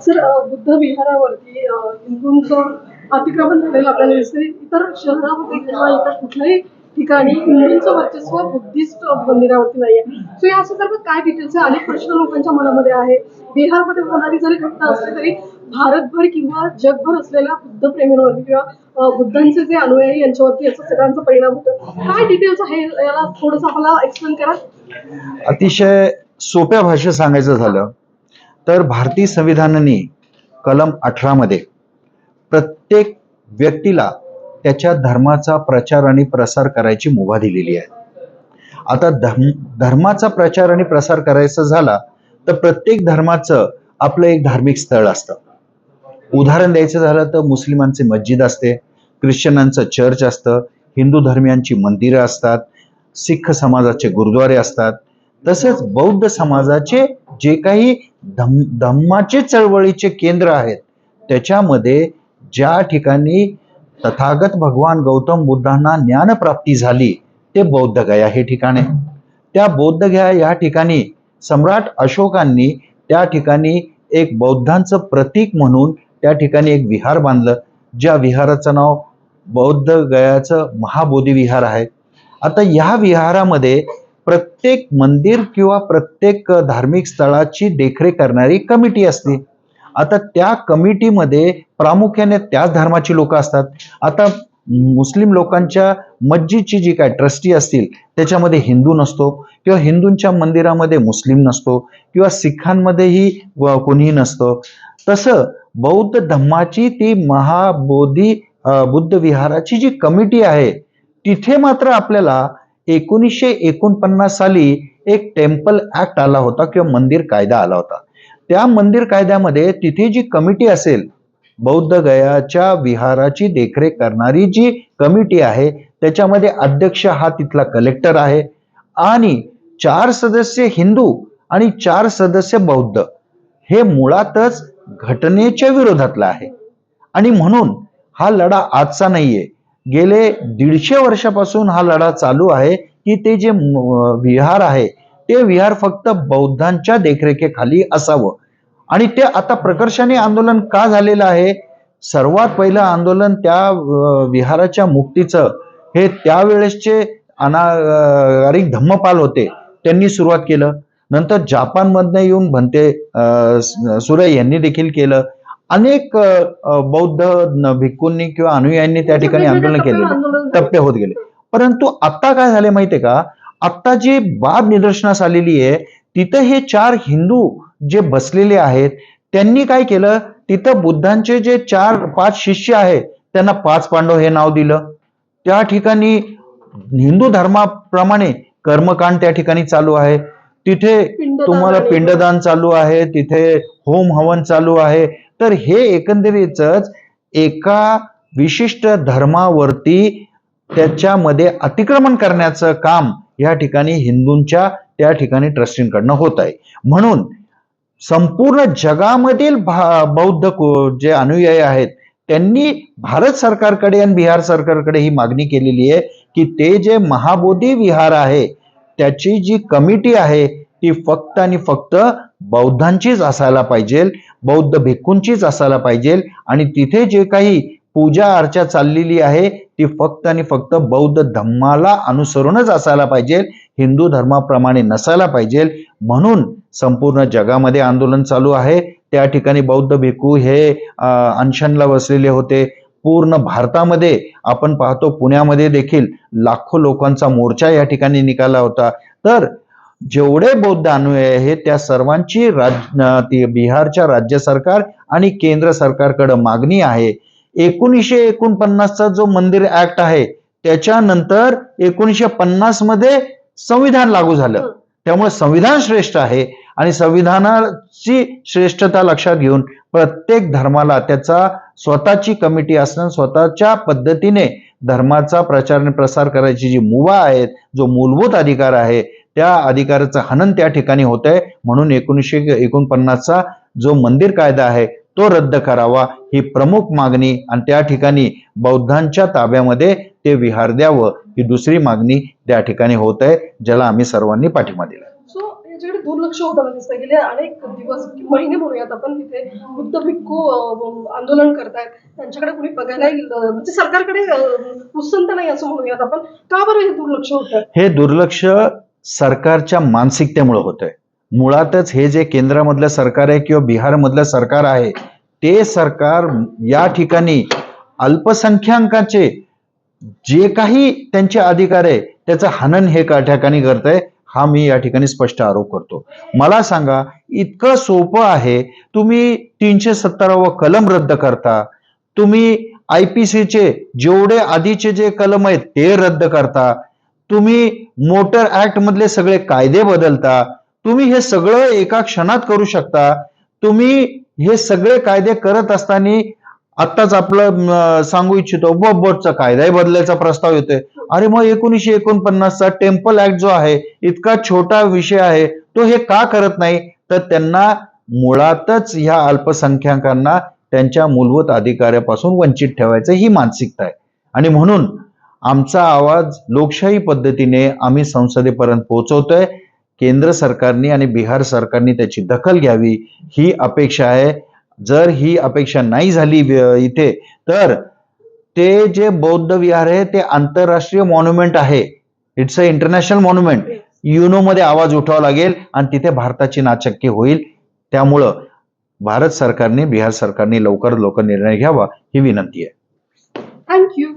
Sir Buddha विहारावरती हिंदूंचं अतिक्रमण झालेलं आपल्याला दिसते इतर शहरामध्ये किंवा इतर कुठल्याही ठिकाणी हिंदूंचं वर्चस्व बुद्धिस्ट मंदिरावरती नाहीये. सो या संदर्भात काय डिटेल्स आहे? अनेक प्रश्न लोकांच्या मनामध्ये आहे. बिहारमध्ये होणारी जरी घटना असली तरी भारतभर किंवा जगभर असलेल्या बुद्ध प्रेमींवरती किंवा बुद्धांचे जे अनुयायी यांच्यावरती याचा सगळ्यांचा परिणाम होतो काय डिटेल्स आहे? याला थोडंसं आम्हाला एक्सप्लेन करा. अतिशय सोप्या भाषेत सांगायचं झालं तर भारतीय संविधानाने कलम अठरा मध्ये प्रत्येक व्यक्तीला त्याच्या धर्माचा प्रचार आणि प्रसार करायची मुभा दिलेली आहे. आता धर्म धर्माचा प्रचार आणि प्रसार करायचा झाला तर प्रत्येक धर्माचं आपलं एक धार्मिक स्थळ असतं. उदाहरण द्यायचं झालं तर मुस्लिमांचे मस्जिद असते ख्रिश्चनांचं चर्च असतं हिंदू धर्मियांची मंदिरं असतात सिख समाजाचे गुरुद्वारे असतात तसेच बौद्ध समाजाचे जे काही धम धम्माचे चळवळीचे केंद्र आहेत. त्याच्यामध्ये ज्या ठिकाणी तथागत भगवान गौतम बुद्धांना ज्ञानप्राप्ती झाली ते बौद्ध गया हे ठिकाण. आहे त्या बौद्धगया या ठिकाणी सम्राट अशोकांनी त्या ठिकाणी एक बौद्धांचं प्रतीक म्हणून त्या ठिकाणी एक विहार बांधलं. ज्या विहाराचं नाव बौद्ध गयाचं महाबोधी विहार आहे. आता या विहारामध्ये प्रत्येक मंदिर किंवा प्रत्येक धार्मिक स्थळाची देखरेख करणारी कमिटी असते. आता त्या कमिटीमध्ये प्रामुख्याने त्याच धर्माची लोक असतात. आता मुस्लिम लोकांच्या मस्जिदची जी काय ट्रस्टी असतील त्याच्यामध्ये हिंदू नसतो किंवा हिंदूंच्या मंदिरामध्ये मुस्लिम नसतो किंवा सिखांमध्येही कोणीही नसतं. तसं बौद्ध धम्माची ती महाबोधी बुद्ध विहाराची जी कमिटी आहे तिथे मात्र आपल्याला एकोणीसशे एकोणपन्नास साली एक टेम्पल ऍक्ट आला होता किंवा मंदिर कायदा आला होता. त्या मंदिर कायद्यामध्ये तिथे जी कमिटी असेल बौद्ध गयाच्या विहाराची देखरेख करणारी जी कमिटी आहे त्याच्यामध्ये अध्यक्ष हा तिथला कलेक्टर आहे आणि चार सदस्य हिंदू आणि चार सदस्य बौद्ध. हे मुळातच घटनेच्या विरोधातला आहे. आणि म्हणून हा लढा आजचा नाहीये. गेले दीडशे वर्षापासून हा लढा चालू आहे की ते जे विहार आहे ते विहार फक्त बौद्धांच्या देखरेखीखाली असावं. आणि ते आता प्रकर्षाने आंदोलन का झालेलं आहे? सर्वात पहिलं आंदोलन त्या विहाराच्या मुक्तीचं. हे त्यावेळेसचे अनागारिक धम्मपाल होते. त्यांनी सुरुवात केलं. नंतर जापानमधनं येऊन भंते अं, सुरे यांनी देखील केलं. अनेक बौद्ध न- भिक्खूंनी किंवा अनुयायांनी त्या ठिकाणी आंदोलन केलेलं झालं. टप्पे होत गेले. परंतु आता काय झाले माहितीये का? आता जी बाब निदर्शनास आलेली आहे तिथं हे चार हिंदू जे बसलेले आहेत त्यांनी काय केलं? तिथं बुद्धांचे जे चार पाच शिष्य आहेत त्यांना पाच पांडव हे नाव दिलं. त्या ठिकाणी हिंदू धर्माप्रमाणे कर्मकांड त्या ठिकाणी चालू आहे. तिथे तुम्हाला पिंडदान चालू आहे तिथे होम हवन चालू आहे. तर हे एकंदरीतच एका विशिष्ट धर्मावरती त्याच्यामध्ये अतिक्रमण करण्याचं काम या ठिकाणी हिंदूंच्या त्या ठिकाणी ट्रस्टींकडनं होत आहे म्हणून संपूर्ण जगामधील भा- बौद्ध को- जे अनुयायी आहेत त्यांनी भारत सरकारकडे आणि बिहार सरकारकडे ही मागणी केलेली आहे की ते जे महाबोधी विहार आहे त्याची जी कमिटी आहे ती फक्त आणि फक्त बौद्धांचीच असायला पाहिजे बौद्ध भिक्खूंचीच असायला पाहिजे आणि तिथे जे काही पूजा अर्चा चाललेली आहे ती फक्त आणि फक्त बौद्ध धम्माला अनुसरूनच असायला पाहिजे हिंदू धर्माप्रमाणे नसायला पाहिजे. म्हणून संपूर्ण जगामध्ये आंदोलन चालू आहे. त्या ठिकाणी बौद्ध भिक्खू हे अनशनला बसलेले होते. पूर्ण भारतामध्ये आपण पाहतो पुण्यामध्ये देखील लाखो लोकांचा मोर्चा या ठिकाणी निघाला होता. तर जेवढे बौद्ध अनुयायी आहेत त्या सर्वांची राज बिहारच्या राज्य सरकार आणि केंद्र सरकारकडे मागणी आहे. एकोणीसशे एकोणपन्नासचा जो मंदिर ऍक्ट आहे त्याच्यानंतर एकोणीसशे पन्नासमध्ये संविधान लागू झालं. त्यामुळे संविधान श्रेष्ठ आहे आणि संविधानाची श्रेष्ठता लक्षात घेऊन प्रत्येक धर्माला त्याचा स्वतःची कमिटी असणं स्वतःच्या पद्धतीने धर्माचा प्रचार आणि प्रसार करायची जी मुभा आहेत जो मूलभूत अधिकार आहे त्या अधिकाराचं हनन त्या ठिकाणी होत आहे म्हणून एकोणीसशे एकोणपन्नासचा जो मंदिर कायदा आहे तो रद्द करावा. ही प्रमुख मागणी आणि त्या ठिकाणी बौद्धांच्या ताब्यामध्ये ते विहार द्यावं ही दुसरी मागणी त्या ठिकाणी होत आहे ज्याला आम्ही सर्वांनी पाठिंबा दिला सो दुर्लक्ष होताना दिसतंय. गेले अनेक दिवस महिने म्हणूयात आपण तिथे बुद्ध भिक्खू आंदोलन करतायत. त्यांच्याकडे कुणी म्हणजे सरकारकडे नाही असं म्हणूयात आपण. का बरं हे दुर्लक्ष होतं हे दुर्लक्ष सरकारच्या मानसिकतेमुळे होतंय. मुळातच हे जे केंद्रामधलं सरकार आहे किंवा बिहारमधलं सरकार आहे ते सरकार या ठिकाणी अल्पसंख्याकांचे जे काही त्यांचे अधिकार आहे त्याचं हनन हे का ठिकाणी करतंय हा मी या ठिकाणी स्पष्ट आरोप करतो. मला सांगा इतकं सोपं आहे तुम्ही तीनशे सत्तरावं कलम रद्द करता तुम्ही आय पी सीचे जेवढे आधीचे जे कलम आहेत ते रद्द करता तुम्ही मोटर ऍक्ट मधले सगळे कायदे बदलता तुम्ही हे सगळं एका क्षणात करू शकता. तुम्ही हे सगळे कायदे करत असताना आत्ताच आपलं सांगू इच्छितो बोटचा कायदाही बदलायचा प्रस्ताव येतोय. अरे मग एकोणीसशे एकोणपन्नासचा टेम्पल ऍक्ट जो आहे इतका छोटा विषय आहे तो हे का करत नाही? तर त्यांना मुळातच ह्या अल्पसंख्याकांना त्यांच्या मूलभूत अधिकारापासून वंचित ठेवायचं ही मानसिकता आहे. आणि म्हणून आमचा आवाज लोकशाही पद्धतीने आम्ही संसदेपर्यंत पोहोचवतोय. केंद्र सरकारने आणि बिहार सरकारने त्याची दखल घ्यावी ही अपेक्षा आहे. जर ही अपेक्षा नाही झाली इथे तर ते जे बौद्ध विहार आहे ते आंतरराष्ट्रीय मॉन्युमेंट आहे. It's a international monument UNO मध्ये आवाज उठावा लागेल आणि तिथे भारताची नाचक्की होईल. त्यामुळं भारत सरकारने बिहार सरकारने लवकर लवकर निर्णय घ्यावा ही विनंती आहे. थँक्यू